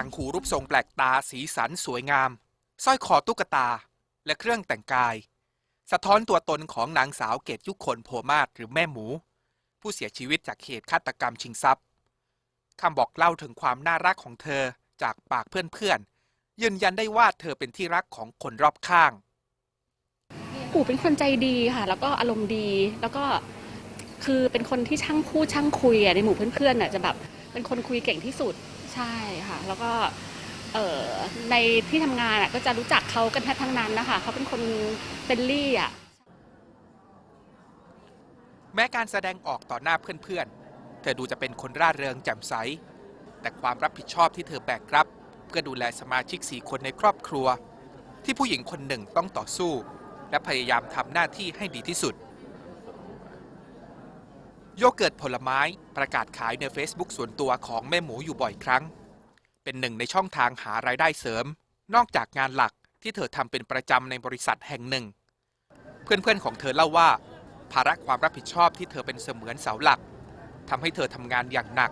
ต่างหูรูปทรงแปลกตาสีสันสวยงาม สร้อยคอตุ๊กตา และเครื่องแต่งกาย สะท้อนตัวตนของนางสาวเกตยุคนโพมาศหรือแม่หมู ผู้เสียชีวิตจากเหตุฆาตกรรมชิงทรัพย์คำบอกเล่าถึงความน่ารักของเธอจากปากเพื่อนๆยืนยันได้ว่าเธอเป็นที่รักของคนรอบข้าง ปู่เป็นคนใจดีค่ะ แล้วก็อารมณ์ดีแล้วก็คือเป็นคนที่ช่างพูดช่างคุยอะในหมู่เพื่อนๆน่ะจะแบบ เป็นคนคุยเก่งที่สุดใช่ค่ะ แล้วก็เอ่อในที่ทำงานอะก็จะรู้จักเขากันแทบทั้งนั้นนะคะเขาเป็นคนเป็นลี่อะแม้การแสดงออกต่อหน้าเพื่อนๆ เธอดูจะเป็นคนร่าเริงแจ่มใส แต่ความรับผิดชอบที่เธอแบกรับ เพื่อดูแลสมาชิกสี่คนในครอบครัว ที่ผู้หญิงคนหนึ่งต้องต่อสู้ และพยายามทำหน้าที่ให้ดีที่สุด โยเกิร์ตผลไม้ประกาศขายใน Facebook ส่วนตัวของแม่หมูอยู่บ่อยครั้ง เป็นหนึ่งในช่องทางหารายได้เสริม นอกจากงานหลักที่เธอทำเป็นประจำในบริษัทแห่งหนึ่ง เพื่อนๆของเธอเล่าว่า ภาระความรับผิดชอบที่เธอเป็นเสมือนเสาหลักทำให้เธอทำงานอย่างหนัก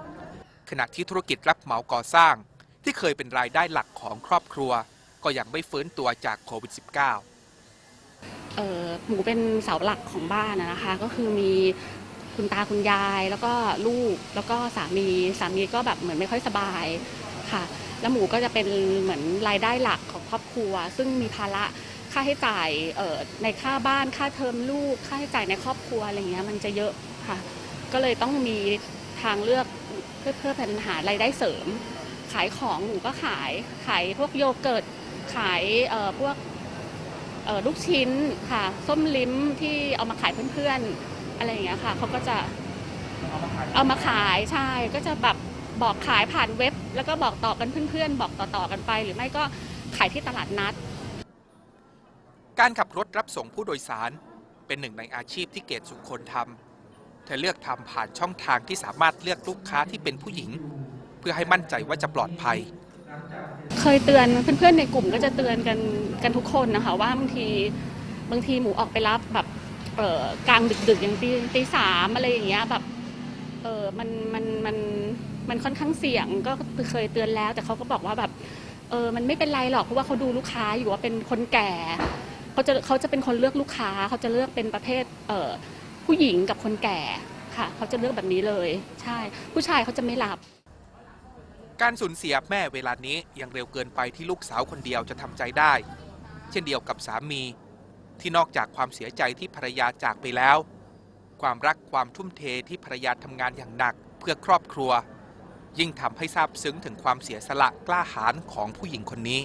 ขณะที่ธุรกิจรับเหมาก่อสร้าง ที่เคยเป็นรายได้หลักของครอบครัว ก็ยังไม่ฟื้นตัวจากโควิด -19 เออหมูเป็นเสาหลักของบ้านนะคะ ก็คือมี คุณตาคุณยายแล้วก็ลูกแล้วก็สามีสามีก็แบบเหมือนไม่ค่อยสบายค่ะ แล้วหมูก็จะเป็นเหมือนรายได้หลักของครอบครัว ซึ่งมีภาระค่าใช้จ่ายเในค่าบ้านค่าเทอมลูก ค่าใช้จ่ายในครอบครัวอะไรเงี้ยมันจะเยอะค่ะ ก็เลยต้องมีทางเลือกเพื่อเพื่อป็นหารายได้เสริม ขายของหมูก็ขายขายพวกโยเกิร์ตขายเพวกลูกชิ้นค่ะ ส้มลิ้มที่เอามาขายเพื่อนๆ อะไรอย่างเงี้ยค่ะเขาก็จะเอามาขายใช่ก็จะแบบบอกขายผ่านเว็บ แล้วก็บอกต่อกันเพื่อนๆ บอกต่อๆกันไป หรือไม่ก็ขายที่ตลาดนัด การขับรถรับส่งผู้โดยสารเป็นหนึ่งในอาชีพที่เกตสุคนทำเธอเลือกทำผ่านช่องทางที่สามารถเลือกลูกค้าที่เป็นผู้หญิง เพื่อให้มั่นใจว่าจะปลอดภัย เคยเตือนเพื่อนๆในกลุ่มก็จะเตือนกันกันทุกคนนะคะว่าบางทีบางทีหมูออกไปรับแบบ เอ่อกลางดึกๆอย่างตีตีสามอะไรอย่างเงี้ยแบบเออมันมันมันมันค่อนข้างเสี่ยงก็เคยเตือนแล้ว แต่เขาก็บอกว่าแบบเออมันไม่เป็นไรหรอกเพราะว่าเขาดูลูกค้าอยู่ว่าเป็นคนแก่เขาจะเขาจะเป็นคนเลือกลูกค้าเขาจะเลือกเป็นประเภทเออผู้หญิงกับคนแก่ค่ะเขาจะเลือกแบบนี้เลย ใช่ ผู้ชายเขาจะไม่รับ การสูญเสียแม่เวลานี้ยังเร็วเกินไปที่ลูกสาวคนเดียวจะทำใจได้ เช่นเดียวกับสามี ที่นอกจากความเสียใจที่ภรรยาจากไปแล้ว ความรักความทุ่มเทที่ภรรยาทำงานอย่างหนักเพื่อครอบครัว ยิ่งทำให้ซาบซึ้งถึงความเสียสละกล้าหาญของผู้หญิงคนนี้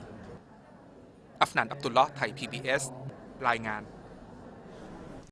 อัฟนันอับตุลลอห์ไทย PBS รายงาน